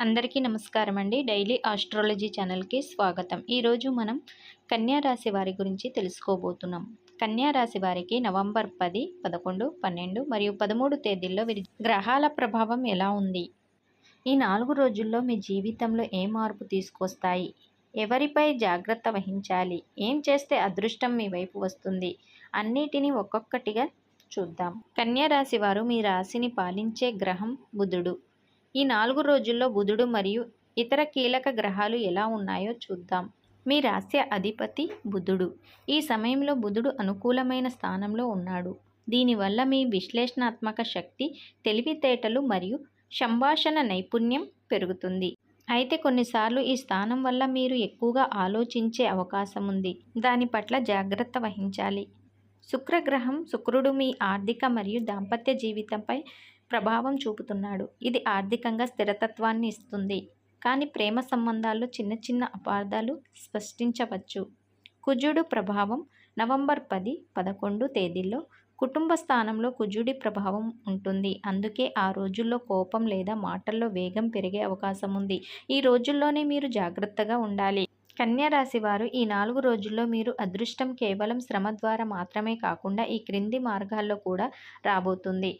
అందరికీ నమస్కారం అండి డైలీ ఆస్ట్రాలజీ ఛానల్కి స్వాగతం. ఈరోజు మనం కన్యా రాశి వారి గురించి తెలుసుకోబోతున్నాం. కన్యా రాశి వారికి నవంబర్ పది పదకొండు పన్నెండు మరియు పదమూడు తేదీల్లో వీరి గ్రహాల ప్రభావం ఎలా ఉంది? ఈ నాలుగు రోజుల్లో మీ జీవితంలో ఏ మార్పు తీసుకొస్తాయి? ఎవరిపై జాగ్రత్త వహించాలి? ఏం చేస్తే అదృష్టం మీ వైపు వస్తుంది? అన్నిటినీ ఒక్కొక్కటిగా చూద్దాం. కన్యా రాశి వారు మీ రాశిని పాలించే గ్రహం బుధుడు. ఈ నాలుగు రోజుల్లో బుధుడు మరియు ఇతర కీలక గ్రహాలు ఎలా ఉన్నాయో చూద్దాం. మీ రాశి అధిపతి బుధుడు. ఈ సమయంలో బుధుడు అనుకూలమైన స్థానంలో ఉన్నాడు. దీనివల్ల మీ విశ్లేషణాత్మక శక్తి తెలివితేటలు మరియు సంభాషణ నైపుణ్యం పెరుగుతుంది. అయితే కొన్నిసార్లు ఈ స్థానం వల్ల మీరు ఎక్కువగా ఆలోచించే అవకాశం ఉంది. దాని పట్ల జాగ్రత్త వహించాలి. శుక్రగ్రహం శుక్రుడు మీ ఆర్థిక మరియు దాంపత్య జీవితంపై ప్రభావం చూపుతున్నాడు. ఇది ఆర్థికంగా స్థిరతత్వాన్ని ఇస్తుంది. కానీ ప్రేమ సంబంధాల్లో చిన్న చిన్న అపార్థాలు స్పష్టించవచ్చు. కుజుడు ప్రభావం నవంబర్ పది పదకొండు తేదీల్లో కుటుంబ స్థానంలో కుజుడి ప్రభావం ఉంటుంది. అందుకే ఆ రోజుల్లో కోపం లేదా మాటల్లో వేగం పెరిగే అవకాశం ఉంది. ఈ రోజుల్లోనే మీరు జాగ్రత్తగా ఉండాలి. కన్యా రాశి వారు ఈ నాలుగు రోజుల్లో మీరు అదృష్టం కేవలం శ్రమ ద్వారా మాత్రమే కాకుండా ఈ క్రింది మార్గాల్లో కూడా రాబోతుంది.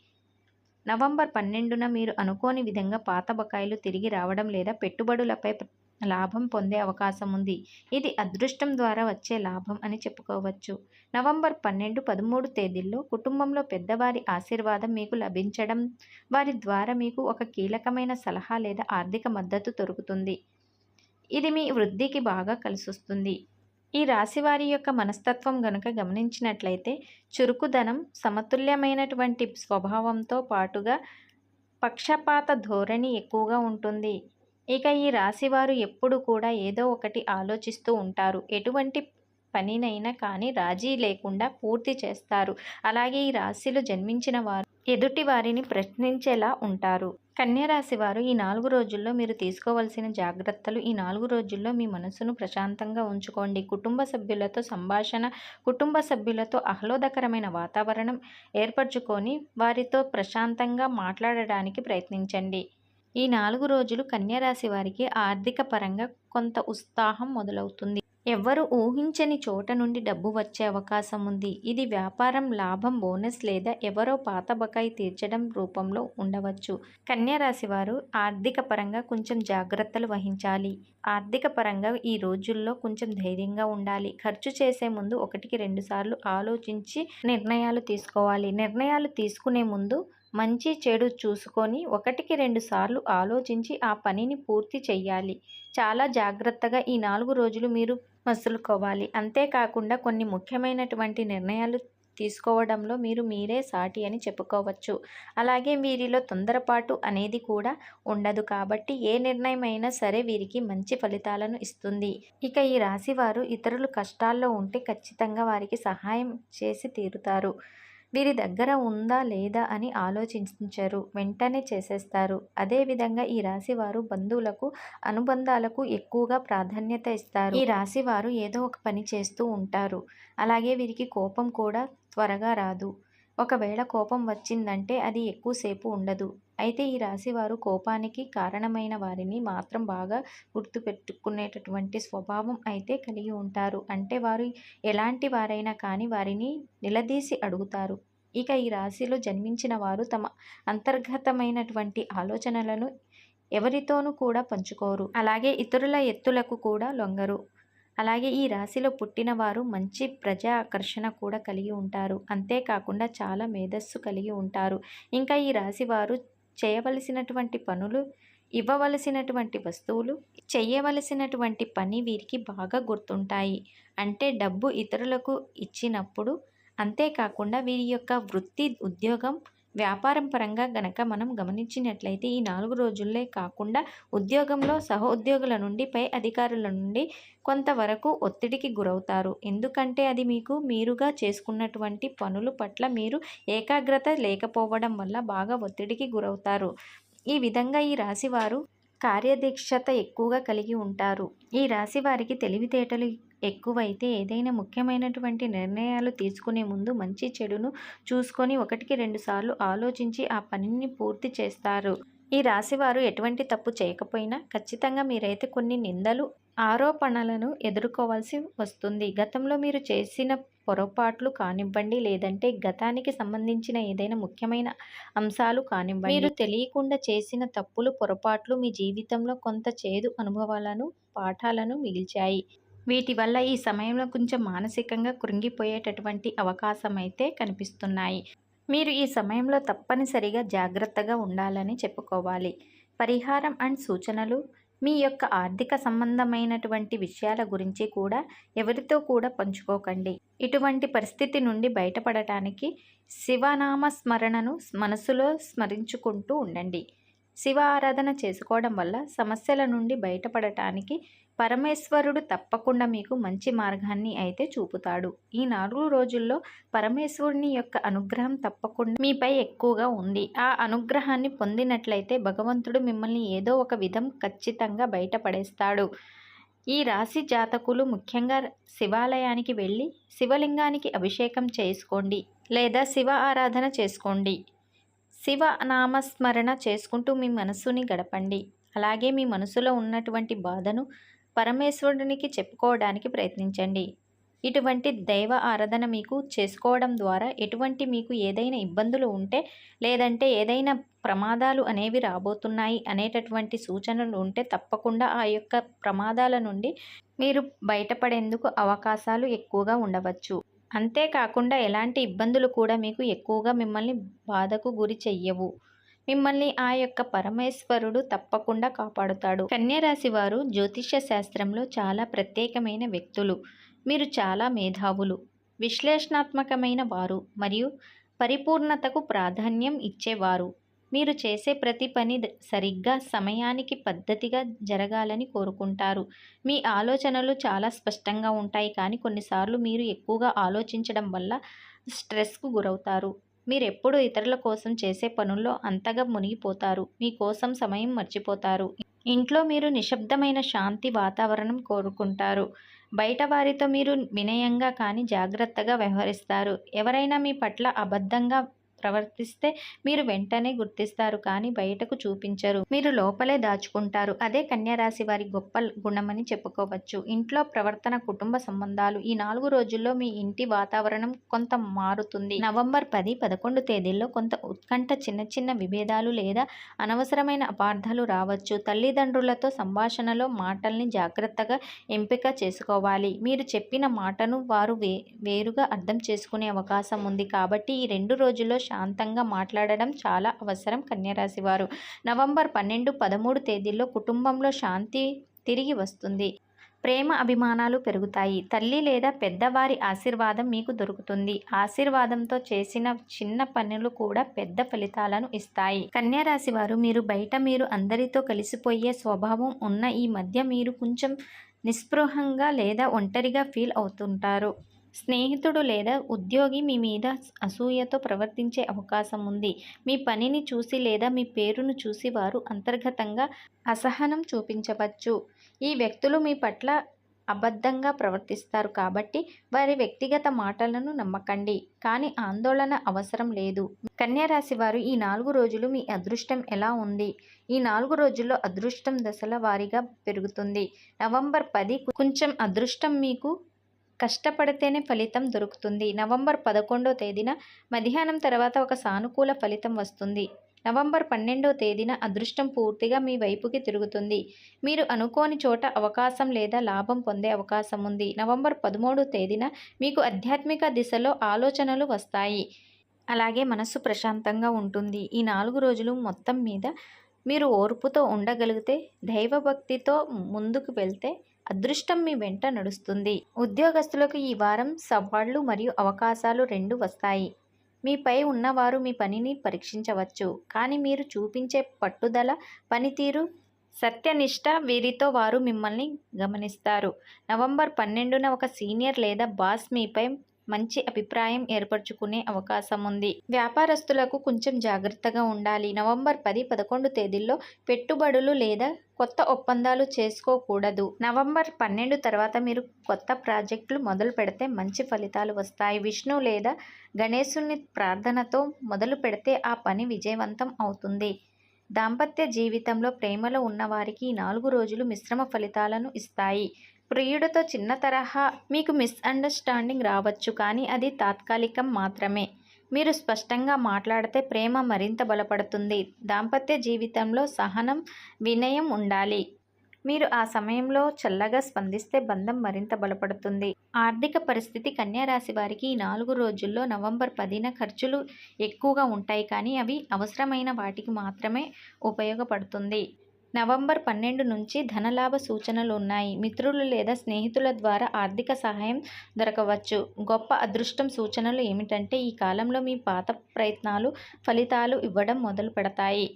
నవంబర్ పన్నెండున మీరు అనుకోని విధంగా పాత బకాయిలు తిరిగి రావడం లేదా పెట్టుబడులపై లాభం పొందే అవకాశం ఉంది. ఇది అదృష్టం ద్వారా వచ్చే లాభం అని చెప్పుకోవచ్చు. నవంబర్ పన్నెండు పదమూడు తేదీల్లో కుటుంబంలో పెద్దవారి ఆశీర్వాదం మీకు లభించడం వారి ద్వారా మీకు ఒక కీలకమైన సలహా లేదా ఆర్థిక మద్దతు దొరుకుతుంది. ఇది మీ వృద్ధికి బాగా కలిసొస్తుంది. ఈ రాశి వారి యొక్క మనస్తత్వం గనుక గమనించినట్లయితే చురుకుదనం సమతుల్యమైనటువంటి స్వభావంతో పాటుగా పక్షపాత ధోరణి ఎక్కువగా ఉంటుంది. ఇక ఈ రాశివారు ఎప్పుడు కూడా ఏదో ఒకటి ఆలోచిస్తూ ఉంటారు. ఎటువంటి పనినైనా కానీ రాజీ లేకుండా పూర్తి చేస్తారు. అలాగే ఈ రాశిలో జన్మించిన వారు ఎదుటి వారిని ప్రశ్నించేలా ఉంటారు. కన్యరాశి వారు ఈ నాలుగు రోజుల్లో మీరు తీసుకోవాల్సిన జాగ్రత్తలు ఈ నాలుగు రోజుల్లో మీ మనసును ప్రశాంతంగా ఉంచుకోండి. కుటుంబ సభ్యులతో సంభాషణ కుటుంబ సభ్యులతో ఆహ్లాదకరమైన వాతావరణం ఏర్పరచుకొని వారితో ప్రశాంతంగా మాట్లాడడానికి ప్రయత్నించండి. ఈ నాలుగు రోజులు కన్యరాశి వారికి ఆర్థిక పరంగా కొంత ఉత్సాహం మొదలవుతుంది. ఎవ్వరు ఊహించని చోట నుండి డబ్బు వచ్చే అవకాశం ఉంది. ఇది వ్యాపారం లాభం బోనస్ లేదా ఎవరో పాత బకాయి తీర్చడం రూపంలో ఉండవచ్చు. కన్యారాశి వారు ఆర్థిక పరంగా కొంచెం జాగ్రత్తలు వహించాలి. ఆర్థిక పరంగా ఈ రోజుల్లో కొంచెం ధైర్యంగా ఉండాలి. ఖర్చు చేసే ముందు ఒకటికి రెండు సార్లు ఆలోచించి నిర్ణయాలు తీసుకోవాలి. నిర్ణయాలు తీసుకునే ముందు మంచి చెడు చూసుకొని ఒకటికి రెండు సార్లు ఆలోచించి ఆ పనిని పూర్తి చేయాలి చాలా జాగ్రత్తగా ఈ నాలుగు రోజులు మీరు మసులుకోవాలి. అంతేకాకుండా కొన్ని ముఖ్యమైనటువంటి నిర్ణయాలు తీసుకోవడంలో మీరు మీరే సాటి అని చెప్పుకోవచ్చు. అలాగే వీరిలో తొందరపాటు అనేది కూడా ఉండదు కాబట్టి ఏ నిర్ణయం అయినా సరే వీరికి మంచి ఫలితాలను ఇస్తుంది. ఇక ఈ రాశి వారు ఇతరులు కష్టాల్లో ఉంటే ఖచ్చితంగా వారికి సహాయం చేసి తీరుతారు. వీరి దగ్గర ఉందా లేదా అని ఆలోచించరు. వెంటనే చేసేస్తారు. అదేవిధంగా ఈ రాశి వారు బంధువులకు అనుబంధాలకు ఎక్కువగా ప్రాధాన్యత ఇస్తారు. ఈ రాశి వారు ఏదో ఒక పని చేస్తూ ఉంటారు. అలాగే వీరికి కోపం కూడా త్వరగా రాదు. ఒకవేళ కోపం వచ్చిందంటే అది ఎక్కువసేపు ఉండదు. అయితే ఈ రాశి వారు కోపానికి కారణమైన వారిని మాత్రం బాగా గుర్తుపెట్టుకునేటటువంటి స్వభావం అయితే కలిగి ఉంటారు. అంటే వారు ఎలాంటి వారైనా కానీ వారిని నిలదీసి అడుగుతారు. ఇక ఈ రాశిలో జన్మించిన వారు తమ అంతర్గతమైనటువంటి ఆలోచనలను ఎవరితోనూ కూడా పంచుకోరు. అలాగే ఇతరుల ఎత్తులకు కూడా లొంగరు. అలాగే ఈ రాశిలో పుట్టిన వారు మంచి ప్రజా ఆకర్షణ కూడా కలిగి ఉంటారు. అంతేకాకుండా చాలా మేధస్సు కలిగి ఉంటారు. ఇంకా ఈ రాశి వారు చేయవలసినటువంటి పనులు ఇవ్వవలసినటువంటి వస్తువులు చేయవలసినటువంటి పని వీరికి బాగా గుర్తుంటాయి. అంటే డబ్బు ఇతరులకు ఇచ్చినప్పుడు అంతేకాకుండా వీరి యొక్క వృత్తి ఉద్యోగం వ్యాపారం పరంగా గనక మనం గమనించినట్లయితే ఈ నాలుగు రోజుల్లే కాకుండా ఉద్యోగంలో సహోద్యోగుల నుండి పై అధికారుల నుండి కొంతవరకు ఒత్తిడికి గురవుతారు. ఎందుకంటే అది మీకు మీరుగా చేసుకున్నటువంటి పనులు పట్ల మీరు ఏకాగ్రత లేకపోవడం వల్ల బాగా ఒత్తిడికి గురవుతారు. ఈ విధంగా ఈ రాశివారు కార్యదీక్షత ఎక్కువగా కలిగి ఉంటారు. ఈ రాశి వారికి తెలివితేటలు ఎక్కువైతే ఏదైనా ముఖ్యమైనటువంటి నిర్ణయాలు తీసుకునే ముందు మంచి చెడును చూసుకొని ఒకటికి రెండు సార్లు ఆలోచించి ఆ పనిని పూర్తి చేస్తారు. ఈ రాశివారు ఎటువంటి తప్పు చేయకపోయినా ఖచ్చితంగా మీరైతే కొన్ని నిందలు ఆరోపణలను ఎదుర్కోవాల్సి వస్తుంది. గతంలో మీరు చేసిన పొరపాట్లు కానివ్వండి లేదంటే గతానికి సంబంధించిన ఏదైనా ముఖ్యమైన అంశాలు కానివ్వండి. మీరు తెలియకుండా చేసిన తప్పులు పొరపాట్లు మీ జీవితంలో కొంత చేదు అనుభవాలను పాఠాలను మిగిల్చాయి. వీటి వల్ల ఈ సమయంలో కొంచెం మానసికంగా కృంగిపోయేటటువంటి అవకాశం అయితే కనిపిస్తున్నాయి. మీరు ఈ సమయంలో తప్పనిసరిగా జాగ్రత్తగా ఉండాలని చెప్పుకోవాలి. పరిహారం అండ్ సూచనలు మీ యొక్క ఆర్థిక సంబంధమైనటువంటి విషయాల గురించి కూడా ఎవరితో కూడా పంచుకోకండి. ఇటువంటి పరిస్థితి నుండి బయటపడటానికి శివనామ స్మరణను మనసులో స్మరించుకుంటూ ఉండండి. శివ ఆరాధన చేసుకోవడం వల్ల సమస్యల నుండి బయటపడటానికి పరమేశ్వరుడు తప్పకుండా మీకు మంచి మార్గాన్ని అయితే చూపుతాడు. ఈ నాలుగు రోజుల్లో పరమేశ్వరుని యొక్క అనుగ్రహం తప్పకుండా మీపై ఎక్కువగా ఉంది. ఆ అనుగ్రహాన్ని పొందినట్లయితే భగవంతుడు మిమ్మల్ని ఏదో ఒక విధం ఖచ్చితంగా బయటపడేస్తాడు. ఈ రాశి జాతకులు ముఖ్యంగా శివాలయానికి వెళ్ళి శివలింగానికి అభిషేకం చేసుకోండి లేదా శివ ఆరాధన చేసుకోండి. శివ నామస్మరణ చేసుకుంటూ మీ మనసుని గడపండి. అలాగే మీ మనసులో ఉన్నటువంటి బాధను పరమేశ్వరునికి చెప్పుకోవడానికి ప్రయత్నించండి. ఇటువంటి దైవ ఆరాధన మీకు చేసుకోవడం ద్వారా ఎటువంటి మీకు ఏదైనా ఇబ్బందులు ఉంటే లేదంటే ఏదైనా ప్రమాదాలు అనేవి రాబోతున్నాయి అనేటటువంటి సూచనలు ఉంటే తప్పకుండా ఆ యొక్క ప్రమాదాల నుండి మీరు బయటపడేందుకు అవకాశాలు ఎక్కువగా ఉండవచ్చు. అంతేకాకుండా ఎలాంటి ఇబ్బందులు కూడా మీకు ఎక్కువగా మిమ్మల్ని బాధకు గురి చెయ్యవు. మిమ్మల్ని ఆ యొక్క పరమేశ్వరుడు తప్పకుండా కాపాడుతాడు. కన్యరాశి వారు జ్యోతిష్య శాస్త్రంలో చాలా ప్రత్యేకమైన వ్యక్తులు. మీరు చాలా మేధావులు. విశ్లేషణాత్మకమైన వారు మరియు పరిపూర్ణతకు ప్రాధాన్యం ఇచ్చేవారు. మీరు చేసే ప్రతి పని సరిగ్గా సమయానికి పద్ధతిగా జరగాలని కోరుకుంటారు. మీ ఆలోచనలు చాలా స్పష్టంగా ఉంటాయి కానీ కొన్నిసార్లు మీరు ఎక్కువగా ఆలోచించడం వల్ల స్ట్రెస్కు గురవుతారు. మీరెప్పుడు ఇతరుల కోసం చేసే పనుల్లో అంతగా మునిగిపోతారు. మీకోసం సమయం మర్చిపోతారు. ఇంట్లో మీరు నిశ్శబ్దమైన శాంతి వాతావరణం కోరుకుంటారు. బయట వారితో మీరు వినయంగా కానీ జాగ్రత్తగా వ్యవహరిస్తారు. ఎవరైనా మీ పట్ల అబద్ధంగా ప్రవర్తిస్తే మీరు వెంటనే గుర్తిస్తారు కానీ బయటకు చూపించరు. మీరు లోపలే దాచుకుంటారు. అదే కన్యారాశి వారి గొప్ప గుణమని చెప్పుకోవచ్చు. ఇంట్లో ప్రవర్తన కుటుంబ సంబంధాలు ఈ నాలుగు రోజుల్లో మీ ఇంటి వాతావరణం కొంత మారుతుంది. నవంబర్ పది పదకొండు తేదీల్లో కొంత ఉత్కంఠ చిన్న చిన్న విభేదాలు లేదా అనవసరమైన అపార్థాలు రావచ్చు. తల్లిదండ్రులతో సంభాషణలో మాటల్ని జాగ్రత్తగా ఎంపిక చేసుకోవాలి. మీరు చెప్పిన మాటను వారు వే వేరుగా అర్థం చేసుకునే అవకాశం ఉంది. కాబట్టి ఈ రెండు రోజుల్లో శాంతంగా మాట్లాడడం చాలా అవసరం కన్యరాశి వారు నవంబర్ పన్నెండు పదమూడు తేదీల్లో కుటుంబంలో శాంతి తిరిగి వస్తుంది. ప్రేమ అభిమానాలు పెరుగుతాయి. తల్లి లేదా పెద్దవారి ఆశీర్వాదం మీకు దొరుకుతుంది. ఆశీర్వాదంతో చేసిన చిన్న పనులు కూడా పెద్ద ఫలితాలను ఇస్తాయి. కన్యారాశి వారు మీరు బయట మీరు అందరితో కలిసిపోయే స్వభావం ఉన్న ఈ మధ్య మీరు కొంచెం నిస్పృహంగా లేదా ఒంటరిగా ఫీల్ అవుతుంటారు. స్నేహితుడు లేదా ఉద్యోగి మీ మీద అసూయతో ప్రవర్తించే అవకాశం ఉంది. మీ పనిని చూసి లేదా మీ పేరును చూసి వారు అంతర్గతంగా అసహనం చూపించవచ్చు. ఈ వ్యక్తులు మీ పట్ల అబద్ధంగా ప్రవర్తిస్తారు కాబట్టి వారి వ్యక్తిగత మాటలను నమ్మకండి. కానీ ఆందోళన అవసరం లేదు. కన్యారాశి వారు ఈ నాలుగు రోజులు మీ అదృష్టం ఎలా ఉంది? ఈ నాలుగు రోజుల్లో అదృష్టం దశల వారీగా పెరుగుతుంది. నవంబర్ పది కొంచెం అదృష్టం మీకు కష్టపడితేనే ఫలితం దొరుకుతుంది. నవంబర్ పదకొండో తేదీన మధ్యాహ్నం తర్వాత ఒక సానుకూల ఫలితం వస్తుంది. నవంబర్ పన్నెండో తేదీన అదృష్టం పూర్తిగా మీ వైపుకి తిరుగుతుంది. మీరు అనుకోని చోట అవకాశం లేదా లాభం పొందే అవకాశం ఉంది. నవంబర్ పదమూడో తేదీన మీకు ఆధ్యాత్మిక దిశలో ఆలోచనలు వస్తాయి. అలాగే మనస్సు ప్రశాంతంగా ఉంటుంది. ఈ నాలుగు రోజులు మొత్తం మీద మీరు ఓర్పుతో ఉండగలిగితే దైవభక్తితో ముందుకు వెళ్తే అదృష్టం మీ వెంట నడుస్తుంది. ఉద్యోగస్తులకు ఈ వారం సవాళ్ళు మరియు అవకాశాలు రెండు వస్తాయి. మీపై ఉన్నవారు మీ పనిని పరీక్షించవచ్చు. కానీ మీరు చూపించే పట్టుదల పనితీరు సత్యనిష్ట వీరితో వారు మిమ్మల్ని గమనిస్తారు. నవంబర్ పన్నెండున ఒక సీనియర్ లేదా బాస్ మీపై మంచి అభిప్రాయం ఏర్పరచుకునే అవకాశం ఉంది వ్యాపారస్తులకు కొంచెం జాగ్రత్తగా ఉండాలి. నవంబర్ పది పదకొండు తేదీల్లో పెట్టుబడులు లేదా కొత్త ఒప్పందాలు చేసుకోకూడదు. నవంబర్ పన్నెండు తర్వాత మీరు కొత్త ప్రాజెక్టులు మొదలు పెడితే మంచి ఫలితాలు వస్తాయి. విష్ణు లేదా గణేశుని ప్రార్థనతో మొదలు పెడితే ఆ పని విజయవంతం అవుతుంది. దాంపత్య జీవితంలో ప్రేమలో ఉన్నవారికి నాలుగు రోజులు మిశ్రమ ఫలితాలను ఇస్తాయి. ప్రియుడితో చిన్న తరహా మీకు మిస్అండర్స్టాండింగ్ రావచ్చు కానీ అది తాత్కాలికం మాత్రమే. మీరు స్పష్టంగా మాట్లాడితే ప్రేమ మరింత బలపడుతుంది. దాంపత్య జీవితంలో సహనం వినయం ఉండాలి. మీరు ఆ సమయంలో చల్లగా స్పందిస్తే బంధం మరింత బలపడుతుంది. ఆర్థిక పరిస్థితి కన్యారాశి వారికి ఈ నాలుగు రోజుల్లో నవంబర్ పదిన ఖర్చులు ఎక్కువగా ఉంటాయి కానీ అవి అవసరమైన వాటికి మాత్రమే ఉపయోగపడుతుంది. నవంబర్ పన్నెండు నుంచి ధనలాభ సూచనలు ఉన్నాయి మిత్రులు లేదా స్నేహితుల ద్వారా ఆర్థిక సహాయం దొరకవచ్చు. గొప్ప అదృష్టం సూచనలు ఏమిటంటే ఈ కాలంలో మీ పాత ప్రయత్నాలు ఫలితాలు ఇవ్వడం మొదలు పెడతాయి.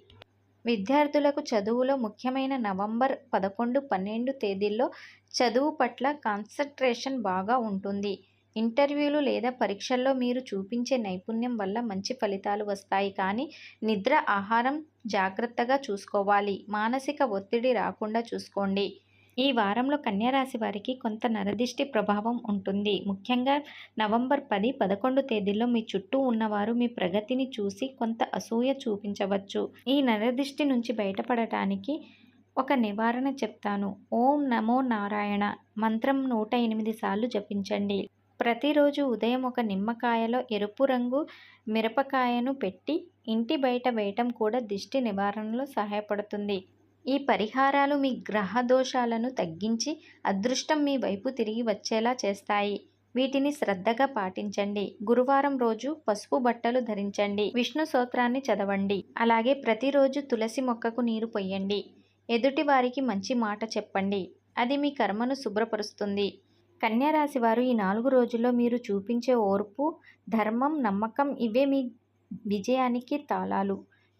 విద్యార్థులకు చదువులో ముఖ్యమైన నవంబర్ పదకొండు పన్నెండు తేదీల్లో చదువు పట్ల కాన్సన్ట్రేషన్ బాగా ఉంటుంది. ఇంటర్వ్యూలు లేదా పరీక్షల్లో మీరు చూపించే నైపుణ్యం వల్ల మంచి ఫలితాలు వస్తాయి. కానీ నిద్ర ఆహారం జాగ్రత్తగా చూసుకోవాలి. మానసిక ఒత్తిడి రాకుండా చూసుకోండి. ఈ వారంలో కన్యారాశి వారికి కొంత నరదిష్టి ప్రభావం ఉంటుంది. ముఖ్యంగా నవంబర్ పది పదకొండు తేదీల్లో మీ చుట్టూ ఉన్నవారు మీ ప్రగతిని చూసి కొంత అసూయ చూపించవచ్చు. ఈ నరదిష్టి నుంచి బయటపడటానికి ఒక నివారణ చెప్తాను. ఓం నమో నారాయణ మంత్రం నూట ఎనిమిది సార్లు జపించండి. ప్రతిరోజు ఉదయం ఒక నిమ్మకాయలో ఎరుపు రంగు మిరపకాయను పెట్టి ఇంటి బయట వేయటం కూడా దిష్టి నివారణలో సహాయపడుతుంది. ఈ పరిహారాలు మీ గ్రహ దోషాలను తగ్గించి అదృష్టం మీ వైపు తిరిగి వచ్చేలా చేస్తాయి. వీటిని శ్రద్ధగా పాటించండి. గురువారం రోజు పసుపు బట్టలు ధరించండి. విష్ణు సూత్రాన్ని చదవండి. అలాగే ప్రతిరోజు తులసి మొక్కకు నీరు పొయ్యండి. ఎదుటి వారికి మంచి మాట చెప్పండి. అది మీ కర్మను శుభ్రపరుస్తుంది. కన్యారాశి వారు ఈ నాలుగు రోజుల్లో మీరు చూపించే ఓర్పు ధర్మం నమ్మకం ఇవే మీ విజయానికి తాళాలు.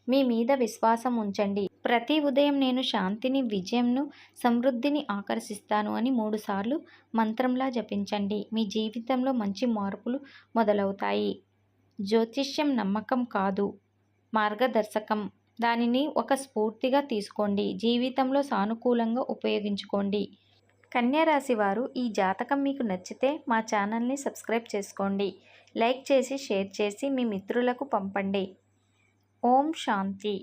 మీ మీద విశ్వాసం ఉంచండి. ప్రతి ఉదయం నేను శాంతిని విజయంను సమృద్ధిని ఆకర్షిస్తాను అని మూడుసార్లు మంత్రంలా జపించండి. మీ జీవితంలో మంచి మార్పులు మొదలవుతాయి. జ్యోతిష్యం నమ్మకం కాదు. మార్గదర్శకం. దానిని ఒక స్ఫూర్తిగా తీసుకోండి. జీవితంలో సానుకూలంగా ఉపయోగించుకోండి. కన్యారాశి వారు ఈ జాతకం మీకు నచ్చితే మా ఛానల్ని సబ్స్క్రైబ్ చేసుకోండి. లైక్ చేసి షేర్ చేసి మీ మిత్రులకు పంపండి. ఓం శాంతి.